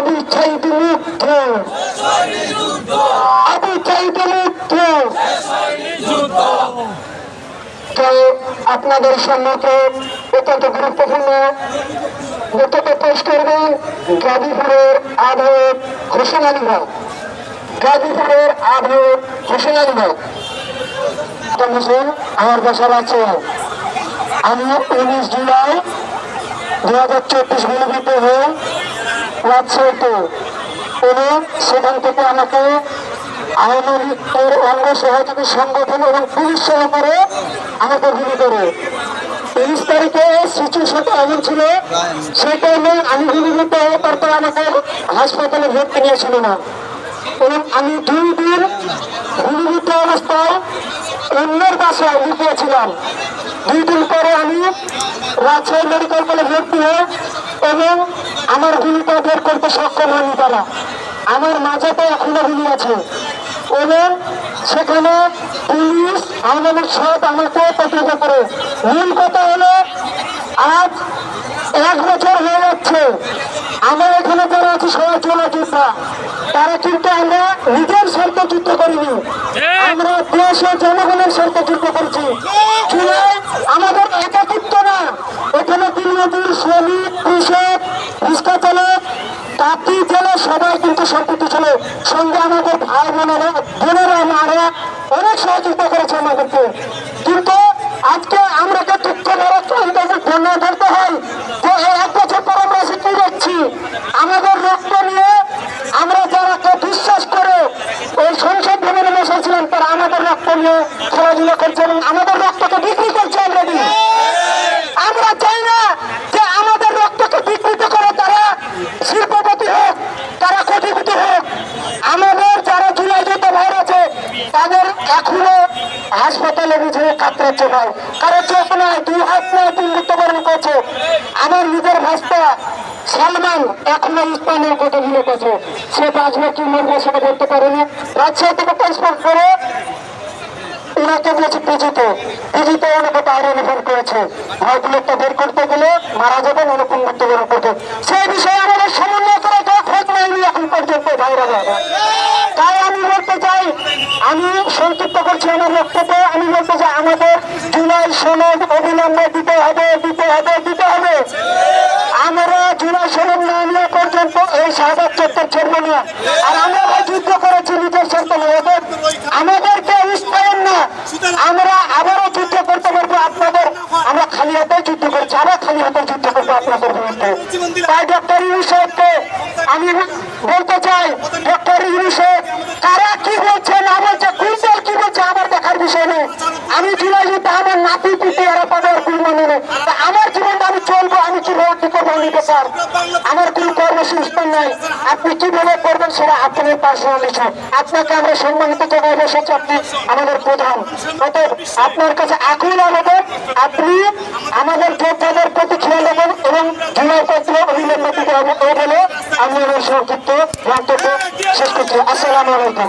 আবু সাইদ মুক্ত। আবু সাইদ মুক্ত। তো আপনাদের সম্মুখে অত্যন্ত গুরুত্বপূর্ণ বক্তব্য পেশ করবেন গাজীপুরের আধায়ক হোসেন আলী ভাই গাজীপুরের আধায়ক হোসেন আলী হোসেন আমার বাসার আছে আমি উনিশ জুলাই দু হাজার চব্বিশ মিলিমিত হয়ে রাজশাহীতে এবং সেখান থেকে আমাকে লীগের অঙ্গ সহযোগী সংগঠন এবং পুলিশ সহকারে আমাকে গুলি করে তিরিশ তারিখে সিচুয়েশনটা এমন ছিল, সেই টাইমে আমি গুলিবিদ্ধ হয়ে তারপর আমাকে হাসপাতালে ভর্তি নিয়েছিল না। এবং আমি দুই দিন গুলিবিদ্ধ অবস্থায় অন্যের বাসায় লুকিয়েছিলাম। দুই দিন পরে আমি রাজশাহী মেডিকেল কলেজ ভর্তি হয়ে এবং আমার গুলিটা বের করতে সক্ষম হয়নি তারা। আমার মাঝেতে এখনও গুলি আছে। এবং সেখানে পুলিশ আমাদের সব আমাকে প্রতিযোগিতা করে। মূল কথা হলো আজ এক বছর হয়ে যাচ্ছে। আমার এখানে যারা আছে সবাই চলে যোদ্ধা তারা কিন্তু আমরা নিজের স্বার্থে যুদ্ধ করিনি। আমরা দেশের জনগণের স্বার্থে যুদ্ধ কিন্তু সম্পত্তি ছিল। সঙ্গে আমাদের ভাই বোনেরা বোনেরা মারা অনেক সহযোগিতা করেছে আমাদেরকে। কিন্তু আজকে আমরা যে দুঃখ ধন্যবাদ ধরতে হয়, যে এই এক বছর পর আমরা কি দেখছি আমাদের রক্ত নিয়ে আমরা যারা বিশ্বাস করে এই সংসদ ভবনে বসেছিলাম, তারা আমাদের রক্ত নিয়ে খেলাধুলা করছে এবং আমাদের রক্তকে বিক্রি করছে অলরেডি আমরা চাই না যে আমাদের রক্তকে বিকৃত করে তারা শিল্পপতি হোক তারা কোটিপতি হোক আমাদের যারা জুলাই যুদ্ধ ভাইর আছে তাদের এখনও হাসপাতালে বিছানে কাতরাচ্ছে ভাই। কারও চোখ নয় দুই হাত নয় তিন মৃত্যুবরণ করছে। আমার নিজের ভাস্তা, সালমান এখনও স্থানীয় কথা গেছে। সে বাঁচবে কি মরবে সেটা বলতে পারেনি রাজশাহী থেকে ট্রান্সফার করে পিজিতে। পিজিতে করেছে। বের করতে গেলে মারা সেই বিষয়ে আমাদের সমন্বয় করে খোঁজ নেয়নি এখন পর্যন্ত যাবে তাই আমি বলতে চাই আমি সংক্ষিপ্ত করছি আমার বক্তব্য। আমি বলতে চাই আমাদের জুলাই সনদ অবিলম্বে দিতে হবে দিতে হবে দিতে হবে। আমরা জুলাই সনদ না নেওয়া পর্যন্ত এই শাহবাগ চত্বর ছেড়ব না। আর আমরা যুদ্ধ করেছি নিজের স্বার্থ নিয়ে। ওদের আমাদেরকে উস্কায়েন না। আমরা আবারও যুদ্ধ করতে পারব আপনাদের, আমরা খালি হাতে যুদ্ধ করছি, আবার খালি হাতে যুদ্ধ করব আপনাদের বিরুদ্ধে। তাই ডক্টর ইউসেফকে আমি বলতে চাই ডক্টর ইউসেফ কারা কি বলছে, না বলছে কুইন্টাল কি বলছে, আমার দেখার বিষয় নেই। আমি জুলাই যুদ্ধ আমার নাতি, পুতি, এরা পাবে আর কুল মানে নেই আমার জীবনটা আমি চলবো, আমি কীভাবে কি করব, আমি আমার কোনো কর্মসংস্থান নাই আপনি কীভাবে করবেন সেটা আপনার পার্সোনাল ইস্যু আপনাকে আমরা সম্মানিত জায়গায় বসেছি আপনি আমাদের প্রধান। অতএব আপনার কাছে আকুল আমাদের আপনি আমাদের যোদ্ধাদের প্রতি খেয়াল রাখবেন এবং জুলাই পত্র অবিলম্বে দিতে হবে এই আমি আমার সংক্ষিপ্ত বক্তব্য শেষ করছি। আসসালামু আলাইকুম।